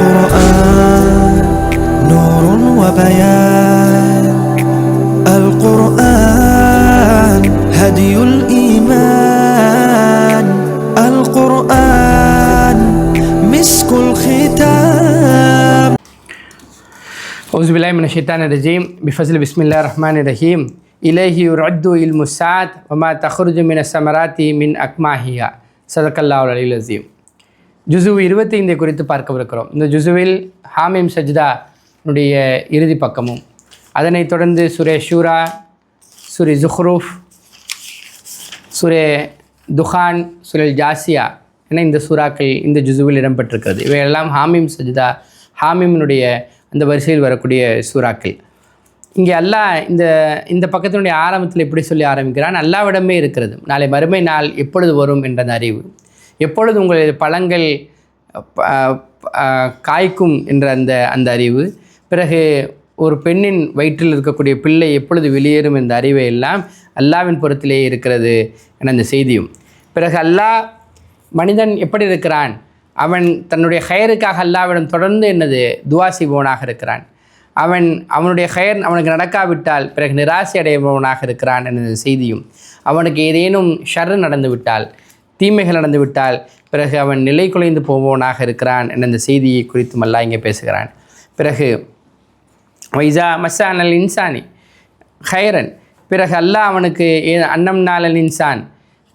القرآن نور وبيان. القرآن هدي الإيمان. القرآن مسك الختام. أعوذ بالله من الشيطان الرجيم. بفضل بسم الله الرحمن الرحيم. إليه يرد علم الساعة وما تخرج من الثمرات من أكماهها. صدق الله العلي العظيم. ஜுசு இருபத்தைந்தை குறித்து பார்க்கவிருக்கிறோம். இந்த ஜுசுவில் ஹாமிம் சஜ்தானுடைய இறுதி பக்கமும் அதனைத் தொடர்ந்து சுரே ஷூரா சுரே ஜுஹ்ரூஃப் சுரே துஹான் சுரேல் ஜாசியா என இந்த சூறாக்கள் இந்த ஜுசுவில் இடம்பெற்றிருக்கிறது. இவையெல்லாம் ஹாமிம் சஜ்தா ஹாமிமினுடைய அந்த வரிசையில் வரக்கூடிய சூறாக்கள். இங்கே அல்லாஹ் இந்த இந்த பக்கத்தினுடைய ஆரம்பத்தில் எப்படி சொல்லி ஆரம்பிக்கிறான்? அல்லாவிடமே இருக்கிறது. நாளை மறுமை நாள் எப்பொழுது வரும் என்ற அறிவு. எப்பொழுது உங்களுடைய பழங்கள் காய்க்கும் என்ற அந்த அந்த அறிவு பிறகு ஒரு பெண்ணின் வயிற்றில் இருக்கக்கூடிய பிள்ளை எப்பொழுது வெளியேறும் என்ற அறிவை எல்லாம் அல்லாவின் புறத்திலே இருக்கிறது என அந்த செய்தியும். பிறகு அல்லாஹ் மனிதன் எப்படி இருக்கிறான்? அவன் தன்னுடைய ஹயருக்காக அல்லாவிடம் தொடர்ந்து என்னது? துவா செய்பவனாக இருக்கிறான். அவன் அவனுடைய ஹயர் அவனுக்கு நடக்காவிட்டால் பிறகு நிராசை அடைபவனாக இருக்கிறான் என்ற செய்தியும். அவனுக்கு ஏதேனும் ஷர்ரு நடந்துவிட்டால் தீமைகள் நடந்துவிட்டால் பிறகு அவன் நிலை குலைந்து போவோனாக இருக்கிறான் என்ற இந்த செய்தியை குறித்தும் அல்லாஹ் இங்கே பேசுகிறான். பிறகு வைசா மசானல் இன்சானி ஹைரன். பிறகு அல்லாஹ் அவனுக்கு அன்னம் அன்னம் அல் இன்சான்.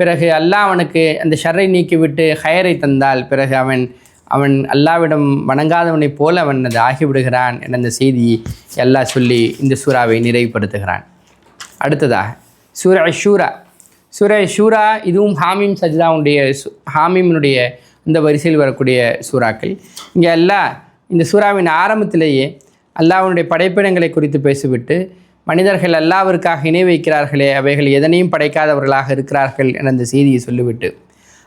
பிறகு அல்லாஹ் அவனுக்கு அந்த ஷர்ரை நீக்கிவிட்டு ஹயரை தந்தால் பிறகு அவன் அவன் அல்லாவிடம் வணங்காதவனைப் போல அவன் அது ஆகிவிடுகிறான் என்ற அந்த செய்தியை அல்லாஹ் சொல்லி இந்த சூறாவை நிறைவுபடுத்துகிறான். அடுத்ததாக சூரா ஷூரா சூரா ஷூரா இதுவும் ஹாமிம் சஜிதாவுடைய சு- ஹாமிமினுடைய இந்த வரிசையில் வரக்கூடிய சூறாக்கள். இங்கே அல்லாஹ் இந்த சூறாவின் ஆரம்பத்திலேயே அல்லாவுடைய படைப்பிடங்களை குறித்து பேசிவிட்டு மனிதர்கள் அல்லாவிற்காக இணை வைக்கிறார்களே அவைகள் எதனையும் படைக்காதவர்களாக இருக்கிறார்கள் என அந்த செய்தியை சொல்லிவிட்டு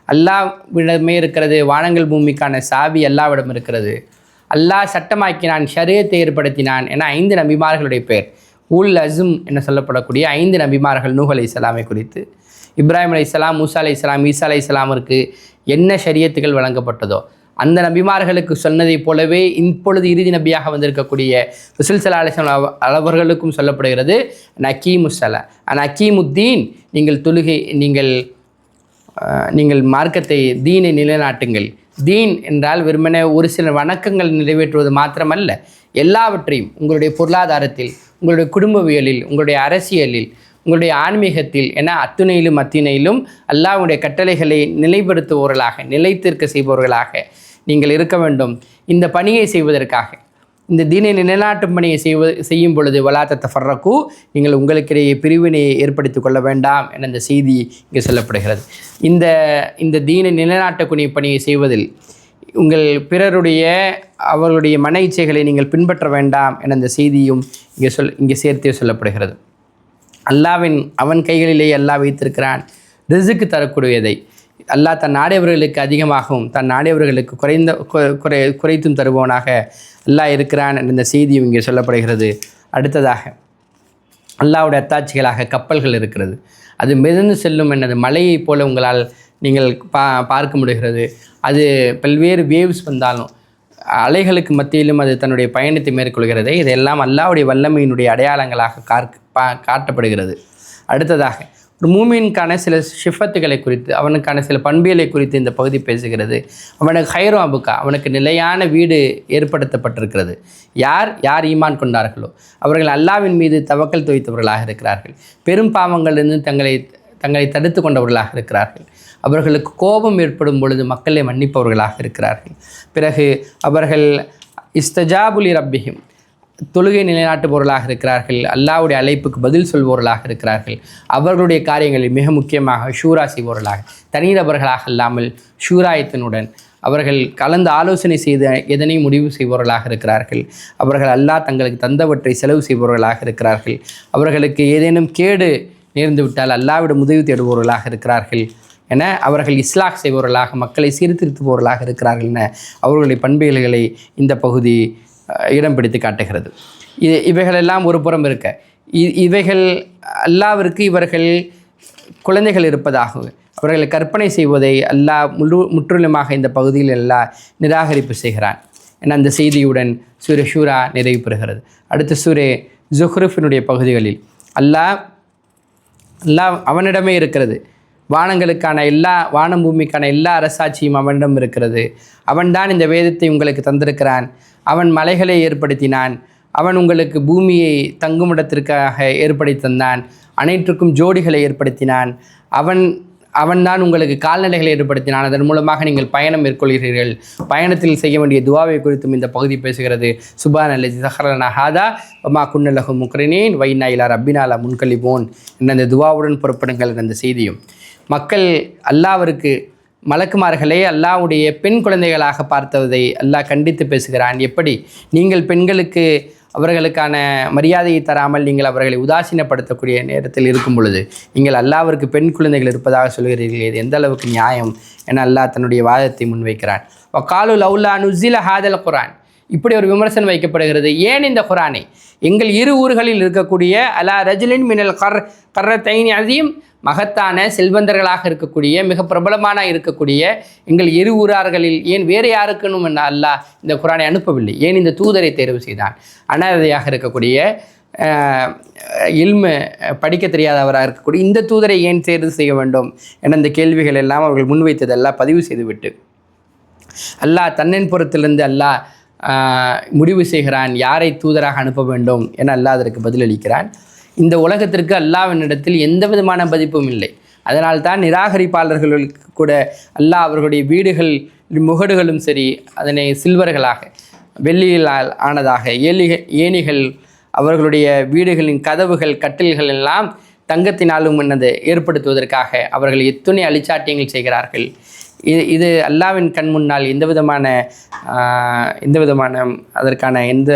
அல்லாவிடமே இருக்கிறது வானங்கள் பூமிக்கான சாவி அல்லாவிடம் இருக்கிறது. அல்லாஹ் சட்டமாக்கினான் ஷரியத்தை ஏற்படுத்தினான் என ஐந்து நபிமார்களுடைய பெயர். உல் அசும் என சொல்லப்படக்கூடிய ஐந்து நபிமார்கள் நூஹ் சலாமை இஸ்லாமை குறித்து. இப்ராஹிம் அலை இஸ்லாம் மூசா அலை இஸ்லாம் ஈசா அலை இஸ்லாமிற்கு என்ன ஷரியத்துகள் வழங்கப்பட்டதோ அந்த நபிமார்களுக்கு சொன்னதைப் போலவே இப்பொழுது இறுதி நபியாக வந்திருக்கக்கூடிய ருசுல் சலா அலிஸ்லாம் அவர்களுக்கும் சொல்லப்படுகிறது நக்கீமுசலா நக்கீமுத்தீன் நீங்கள் தொழுகை நீங்கள் நீங்கள் மார்க்கத்தை தீனை நிலைநாட்டுங்கள். தீன் என்றால் வெறுமனே ஒரு சில வணக்கங்கள் நிறைவேற்றுவது மாத்திரமல்ல எல்லாவற்றையும் உங்களுடைய பொருளாதாரத்தில் உங்களுடைய குடும்பவியலில் உங்களுடைய அரசியலில் உங்களுடைய ஆன்மீகத்தில் என அத்துணையிலும் அத்தினையிலும் அல்லாவுடைய கட்டளைகளை நிலைப்படுத்துபவர்களாக நிலைத்திருக்க செய்பவர்களாக நீங்கள் இருக்க வேண்டும். இந்த பணியை செய்வதற்காக. இந்த தீனை நிலைநாட்டும் பணியை செய்வது செய்யும் பொழுது வலாத்தத்தை ஃபர்ரக்கு நீங்கள் உங்களுக்கிடையே பிரிவினையை ஏற்படுத்தி கொள்ள வேண்டாம் என இந்த செய்தி இங்கே சொல்லப்படுகிறது. இந்த இந்த தீனை நிலைநாட்டக்கூடிய பணியை செய்வதில் உங்கள் பிறருடைய அவர்களுடைய மன இச்சைகளை நீங்கள் பின்பற்ற வேண்டாம் என இந்த செய்தியும் இங்கே சொல் இங்கே சேர்த்தே சொல்லப்படுகிறது. அல்லாவின் அவன் கைகளிலேயே அல்லாஹ் வைத்திருக்கிறான். ரிசுக்கு தரக்கூடியதை. அல்லாஹ் தன் நாடியவர்களுக்கு அதிகமாகவும் தன் நாடியவர்களுக்கு குறைந்த குறை குறைத்தும் தருபவனாக அல்லாஹ் இருக்கிறான் என்ற செய்தியும் இங்கே சொல்லப்படுகிறது. அடுத்ததாக அல்லாவுடைய அத்தாட்சிகளாக கப்பல்கள் இருக்கிறது. அது மிதந்து செல்லும் என்னது மலையைப் போல உங்களால் நீங்கள் பா பார்க்க முடிகிறது. அது பல்வேறு வேவ்ஸ் வந்தாலும் அலைகளுக்கு மத்தியிலும் அது தன்னுடைய பயணத்தை மேற்கொள்கிறது. இதெல்லாம் அல்லாவுடைய வல்லமையினுடைய அடையாளங்களாக பா காட்டப்படுகிறது. அடுத்ததாக ஒரு மூமின்கான சில ஷிஃபத்துகளை குறித்து அவனுக்கான சில பண்பியலை குறித்து இந்த பகுதி பேசுகிறது. அவனுக்கு ஹைரோ அபுக்கா அவனுக்கு நிலையான வீடு ஏற்படுத்தப்பட்டிருக்கிறது. யார் யார் ஈமான் கொண்டார்களோ அவர்கள் அல்லாவின் மீது தவக்கல் துவைத்தவர்களாக இருக்கிறார்கள். பெரும் பாவங்களிலிருந்து தங்களை தங்களை தடுத்து கொண்டவர்களாக இருக்கிறார்கள். அவர்களுக்கு கோபம் ஏற்படும் பொழுது மக்களை மன்னிப்பவர்களாக இருக்கிறார்கள். பிறகு அவர்கள் இஸ்தஜாபுலி ரப்பிஹிம். தொழுகை நிலைநாட்டுபவர்களாக இருக்கிறார்கள். அல்லாவுடைய அழைப்புக்கு பதில் சொல்பவர்களாக இருக்கிறார்கள். அவர்களுடைய காரியங்களில் மிக முக்கியமாக ஷூரா செய்பவர்களாக தனிநபர்களாக அல்லாமல் ஷூராயத்தினுடன் அவர்கள் கலந்து ஆலோசனை செய்து எதனை முடிவு செய்பவர்களாக இருக்கிறார்கள். அவர்கள் அல்லாஹ் தங்களுக்கு தந்தவற்றை செலவு செய்பவர்களாக இருக்கிறார்கள். அவர்களுக்கு ஏதேனும் கேடு நேர்ந்துவிட்டால் அல்லாவிடம் உதவி தேடுபவர்களாக இருக்கிறார்கள். என அவர்கள் இஸ்லாக் செய்பவர்களாக மக்களை சீர்திருத்துபவர்களாக இருக்கிறார்கள் என அவர்களுடைய பண்புகளை இந்த பகுதி இடம் பிடித்து காட்டுகிறது. இது இவைகளெல்லாம் ஒரு புறம் இருக்க. இ- இவைகள் அல்லாவிற்கு இவர்கள் குழந்தைகள் இருப்பதாகவும் அவர்களை கற்பனை செய்வதை அல்லாஹ் முழு முற்றிலுமாக இந்த பகுதியில் எல்லாம் நிராகரிப்பு செய்கிறான் என அந்த செய்தியுடன் சூரிய ஷூரா நிறைவு பெறுகிறது. அடுத்து சூரிய ஜுஹ்ருஃபினுடைய பகுதிகளில் அல்லாஹ் அல்லாஹ் அவனிடமே இருக்கிறது. வானங்களுக்கான எல்லா வானம் பூமிக்கான எல்லா அரசாட்சியும் அவனிடம் இருக்கிறது. அவன்தான் இந்த வேதத்தை உங்களுக்கு தந்திருக்கிறான். அவன் மலைகளை ஏற்படுத்தினான். அவன் உங்களுக்கு பூமியை தங்குமிடத்திற்காக ஏற்படுத்தி தந்தான். அனைற்றுக்கும் ஜோடிகளை ஏற்படுத்தினான். அவன் அவன்தான் உங்களுக்கு கால்நடைகளை ஏற்படுத்தினான். அதன் மூலமாக நீங்கள் பயணம் மேற்கொள்கிறீர்கள். பயணத்தில் செய்ய வேண்டிய துவாவை குறித்தும் இந்த பகுதி பேசுகிறது. சுபான் அல்லி சஹரனா ஹாதா ஒமா குன்னலகு முக்ரினேன் வைனா இலா ரப்பினாலா முன்கலிபோன் என்ற அந்த துவாவுடன் புறப்படுங்கள் என்ற அந்த செய்தியும். மக்கள் அல்லாவிற்கு மலக்குமார்களே அல்லாவுடைய பெண் குழந்தைகளாக பார்த்ததை அல்லாஹ் கண்டித்து பேசுகிறான். எப்படி? நீங்கள் பெண்களுக்கு அவர்களுக்கான மரியாதையை தராமல் நீங்கள் அவர்களை உதாசீனப்படுத்தக்கூடிய நேரத்தில் இருக்கும் பொழுது நீங்கள் அல்லாவிற்கு பெண் குழந்தைகள் இருப்பதாக சொல்கிறீர்கள் இது எந்த அளவுக்கு நியாயம் என அல்லாஹ் தன்னுடைய வாதத்தை முன்வைக்கிறான். வக்காலு லவுல்லா நுசில ஹாதல் குரான் இப்படி ஒரு விமர்சனம் வைக்கப்படுகிறது. ஏன் இந்த குரானை? எங்கள் இரு ஊர்களில் இருக்கக்கூடிய அலா ரஜிலின் மினல் கர் கர்ரத்தைன் அதையும் மகத்தான செல்வந்தர்களாக இருக்கக்கூடிய மிக பிரபலமான இருக்கக்கூடிய எங்கள் இரு ஊரார்களில் ஏன் வேறு யாருக்கணும் என்ன அல்லாஹ் இந்த குரானை அனுப்பவில்லை. ஏன் இந்த தூதரை தேர்வு செய்தான்? அனாதையாக இருக்கக்கூடிய இல்மு படிக்க தெரியாதவராக இருக்கக்கூடிய இந்த தூதரை ஏன் தேர்வு செய்ய வேண்டும் என இந்த கேள்விகள் எல்லாம் அவர்கள் முன்வைத்ததெல்லாம் பதிவு செய்துவிட்டு அல்லாஹ் தன்னின் புறத்திலிருந்து அல்லாஹ் முடிவு செய்கிறான். யாரை தூதராக அனுப்ப வேண்டும் என அல்லாஹ் அதற்கு பதிலளிக்கிறான் இந்த உலகத்திற்கு அல்லாவினிடத்தில் எந்த விதமான பதிப்பும் இல்லை. அதனால்தான் நிராகரிப்பாளர்களுக்கு கூட அல்லாஹ் அவர்களுடைய வீடுகள் முகடுகளும் சரி அதனை சில்வர்களாக வெள்ளியில் ஆனதாக ஏலிக ஏணிகள் அவர்களுடைய வீடுகளின் கதவுகள் கட்டில்கள் எல்லாம் தங்கத்தினாலும் என்னது ஏற்படுத்துவதற்காக அவர்கள் எத்தனை அழிச்சாட்டியங்கள் செய்கிறார்கள். இது இது அல்லாவின் கண் முன்னால் எந்த விதமான எந்த விதமான அதற்கான எந்த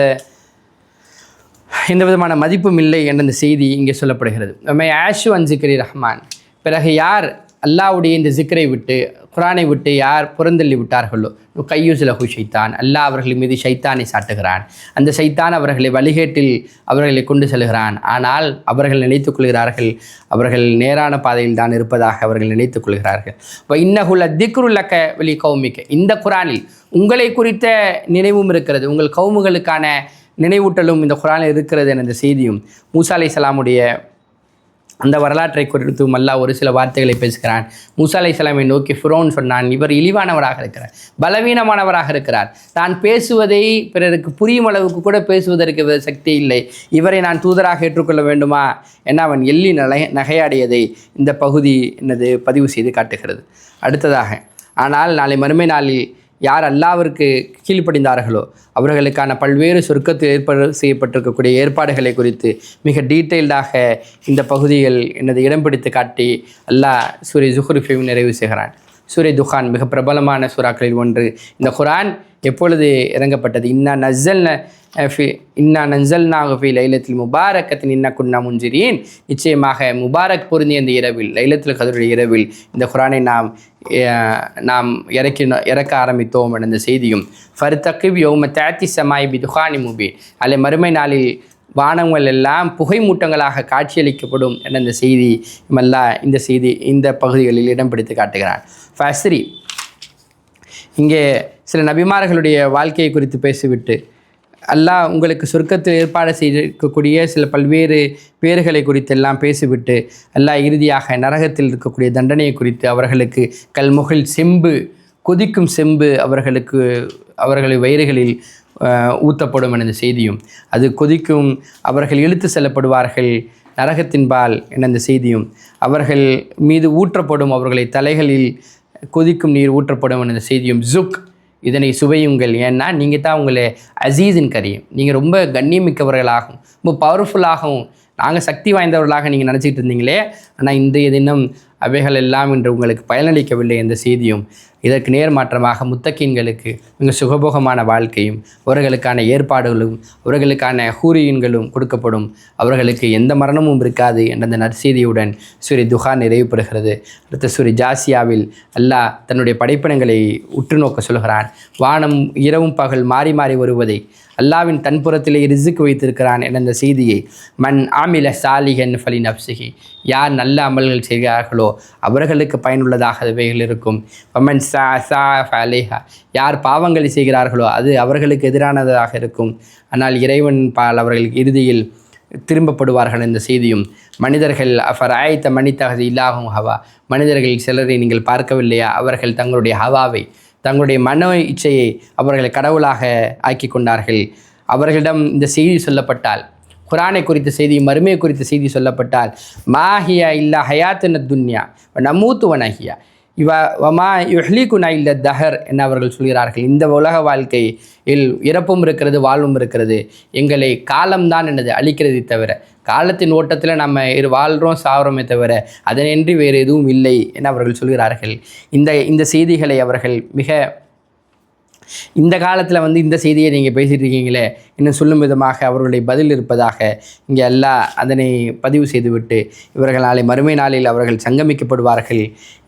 எந்த விதமான மதிப்பும் இல்லை என்ற இந்த செய்தி இங்கே சொல்லப்படுகிறது. நம்ம ஆஷு அன் ஜிக்ரி ரஹ்மான். பிறகு யார் அல்லாவுடைய இந்த சிக்கரை விட்டு குரானை விட்டு யார் புறந்தள்ளி விட்டார்களோ கையூசிலகு ஷைத்தான். அல்லாஹ் அவர்கள் மீது ஷைத்தானை சாட்டுகிறான். அந்த ஷைத்தான் அவர்களை வழிகேட்டில் அவர்களை கொண்டு செல்கிறான். ஆனால் அவர்கள் நினைத்துக் கொள்கிறார்கள் அவர்கள் நேரான பாதையில் தான் இருப்பதாக அவர்கள் நினைத்துக் கொள்கிறார்கள். இப்போ இன்னகுல திக்ருல்லக்க வெளி கௌமிக்க இந்த குரானில் உங்களை குறித்த நினைவும் இருக்கிறது உங்கள் கவுமுகளுக்கான நினைவூட்டலும் இந்த குரானில் இருக்கிறது என்ற செய்தியும் மூசா அலை சலாமுடைய அந்த வரலாற்றை குறித்தும் அல்லா ஒரு சில வார்த்தைகளை பேசுகிறான். மூசா அலை நோக்கி ஃபுரோன் சொன்னான் இவர் இழிவானவராக இருக்கிறார் பலவீனமானவராக இருக்கிறார். தான் பேசுவதை பிறருக்கு புரியும் அளவுக்கு கூட பேசுவதற்கு சக்தி இல்லை. இவரை நான் தூதராக ஏற்றுக்கொள்ள வேண்டுமா? என அவன் எள்ளி நகை நகையாடியதை இந்த பகுதி என்னது பதிவு செய்து காட்டுகிறது. அடுத்ததாக ஆனால் நாளை மறுமை நாளில் யார் அல்லாவிற்கு கீழ்ப்படிந்தார்களோ அவர்களுக்கான பல்வேறு சொர்க்கத்தில் ஏற்பாடு செய்யப்பட்டிருக்கக்கூடிய ஏற்பாடுகளை குறித்து மிக டீட்டெயில்டாக இந்த பகுதிகள் எனது இடம் பிடித்து காட்டி அல்லாஹ் சூரிய ஜுஹ்ரிஃபையும் நிறைவு செய்கிறான். சூரிய துஹான் மிக பிரபலமான சுறாக்களில் ஒன்று. இந்த குரான் எப்பொழுது இறங்கப்பட்டது? இன்னா நஸ்ஸல் ஃபி இன்னா நன்சல் நாகஃபி லைலத்தில் முபாரக்கத்தின் இன்ன குன்னா முன்சிரீன் நிச்சயமாக முபாரக் பொருந்திய இந்த இரவில் லைலத்தில் கதருடைய இரவில் இந்த குரானை நாம் நாம் இறக்கி இறக்க ஆரம்பித்தோம் என்ற இந்த செய்தியும் ஃபர்தக்கிப் யோம தேத்தி சமாய் பி துஹானி முபி அல்ல மறுமை நாளில் வானங்கள் எல்லாம் புகை மூட்டங்களாக காட்சியளிக்கப்படும் என இந்த செய்தி மல்லா இந்த செய்தி இந்த பகுதிகளில் இடம் பிடித்து காட்டுகிறான். ஃபஸ்ரி இங்கே சில நபிமார்களுடைய வாழ்க்கையை குறித்து பேசிவிட்டு அல்லாஹ் உங்களுக்கு சொர்க்கத்தில் ஏற்பாடு செய்திருக்கக்கூடிய சில பல்வேறு பேறுகளை குறித்தெல்லாம் பேசிவிட்டு அல்லாஹ் இறுதியாக நரகத்தில் இருக்கக்கூடிய தண்டனையை குறித்து அவர்களுக்கு கல்முகில் செம்பு கொதிக்கும் செம்பு அவர்களுக்கு அவர்களின் வயிறுகளில் ஊத்தப்படும் என செய்தியும் அது கொதிக்கும் அவர்கள் இழுத்து செல்லப்படுவார்கள் நரகத்தின்பால் என இந்த செய்தியும் அவர்கள் மீது ஊற்றப்படும் அவர்களை தலைகளில் கொதிக்கும் நீர் ஊற்றப்படும் என்ற செய்தியும் ஜுக் இதனை சுவையுங்கள். ஏன்னா நீங்கள் தான் உங்களை அசீஸின் கரியும். நீங்கள் ரொம்ப கண்ணியமிக்கவர்களாகவும் ரொம்ப பவர்ஃபுல்லாகவும் நாங்கள் சக்தி வாய்ந்தவர்களாக நீங்கள் நினச்சிட்டு இருந்தீங்களே ஆனால் இன்றைய தினம் அவைகள் எல்லாம் இன்று உங்களுக்கு பயனளிக்கவில்லை என்ற செய்தியும் இதற்கு நேர்மாற்றமாக முத்தக்கீன்களுக்கு மிக சுகபோகமான வாழ்க்கையும் அவர்களுக்கான ஏற்பாடுகளும் அவர்களுக்கான ஹூரியன்களும் கொடுக்கப்படும். அவர்களுக்கு எந்த மரணமும் இருக்காது என்ற அந்த நற்செய்தியுடன் சூரிய துஹா நிறைவு பெறுகிறது அடுத்த சூரிய ஜாசியாவில் அல்லாஹ் தன்னுடைய படைப்பினங்களை உற்று நோக்க சொல்கிறான். வானம் இரவும் பகல் மாறி மாறி வருவதை அல்லாவின் தன்புறத்திலே ரிசுக்கு வைத்திருக்கிறான் என்ற அந்த செய்தியை மன் ஆமில சாலிகன் ஃபலி நப்சிகி யார் நல்ல அமல்கள் செய்கிறார்களோ அவர்களுக்கு பயனுள்ளதாக அவைகள் இருக்கும். மன் சா சா அலேஹா யார் பாவங்களை செய்கிறார்களோ அது அவர்களுக்கு எதிரானதாக இருக்கும். ஆனால் இறைவன் பால் அவர்கள் இறுதியில் திரும்பப்படுவார்கள் இந்த செய்தியும் மனிதர்கள் அஃபர் ஆயத்த மனிதகது இல்லாகும் ஹவா. மனிதர்கள் சிலரை நீங்கள் பார்க்கவில்லையா? அவர்கள் தங்களுடைய ஹவாவை தங்களுடைய மன இச்சையை அவர்கள் கடவுளாக ஆக்கி கொண்டார்கள் அவர்களிடம் இந்த செய்தி சொல்லப்பட்டால் குரானை குறித்த செய்தி மறுமை குறித்த செய்தி சொல்லப்பட்டால் மாஹியா இல்லா ஹயாத்தின துன்யா நமூத்து வனஹியா இவ வமா யுஹ்லிகுனா இல்ல தஹர் என அவர்கள் சொல்கிறார்கள். இந்த உலக வாழ்க்கை இல் இறப்பும் இருக்கிறது வாழ்வும் இருக்கிறது. எங்களை காலம்தான் என்னது அழிக்கிறது தவிர காலத்தின் ஓட்டத்தில் நம்ம இரு வாழ்கிறோம் சாகிறோமே தவிர அதனின்றி வேறு எதுவும் இல்லை என அவர்கள் சொல்கிறார்கள். இந்த இந்த செய்திகளை அவர்கள் மிக இந்த காலத்தில் வந்து இந்த செய்தியை நீங்கள் பேசிட்டு இருக்கீங்களே இன்னும் சொல்லும் விதமாக அவர்களுடைய பதில் இருப்பதாக இங்கே எல்லாம் அதனை பதிவு செய்துவிட்டு இவர்கள் நாளை மறுமை நாளில் அவர்கள் சங்கமிக்கப்படுவார்கள்.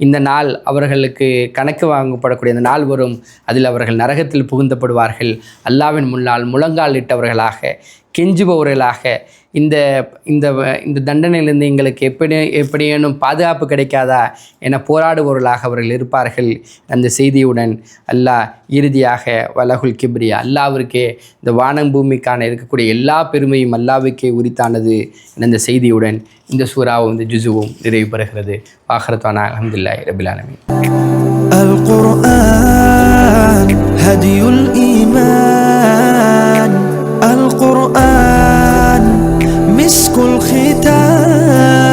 இந்த நாள் அவர்களுக்கு கணக்கு வாங்கப்படக்கூடிய அந்த நாள் வரும். அதில் அவர்கள் நரகத்தில் புகுந்தப்படுவார்கள். அல்லாவின் முன்னால் முழங்கால் இட்டவர்களாக கெஞ்சுபவர்களாக இந்த இந்த இந்த தண்டனையிலிருந்து எங்களுக்கு எப்படி எப்படியேனும் பாதுகாப்பு கிடைக்காதா என போராடுபவர்களாக அவர்கள் இருப்பார்கள். அந்த செய்தியுடன் அல்லாஹ் இறுதியாக வலகுல் கிப்ரியா அல்லாவிற்கே இந்த வானம் பூமிக்கான இருக்கக்கூடிய எல்லா பெருமையும் அல்லாவுக்கே உரித்தானது என இந்த செய்தியுடன் இந்த சூறாவும் இந்த ஜுசுவும் நிறைவு பெறுகிறது. ஆஹ்ரத்வானா அலமதுல்லா ரபிலானமி الإيمان مسك الختام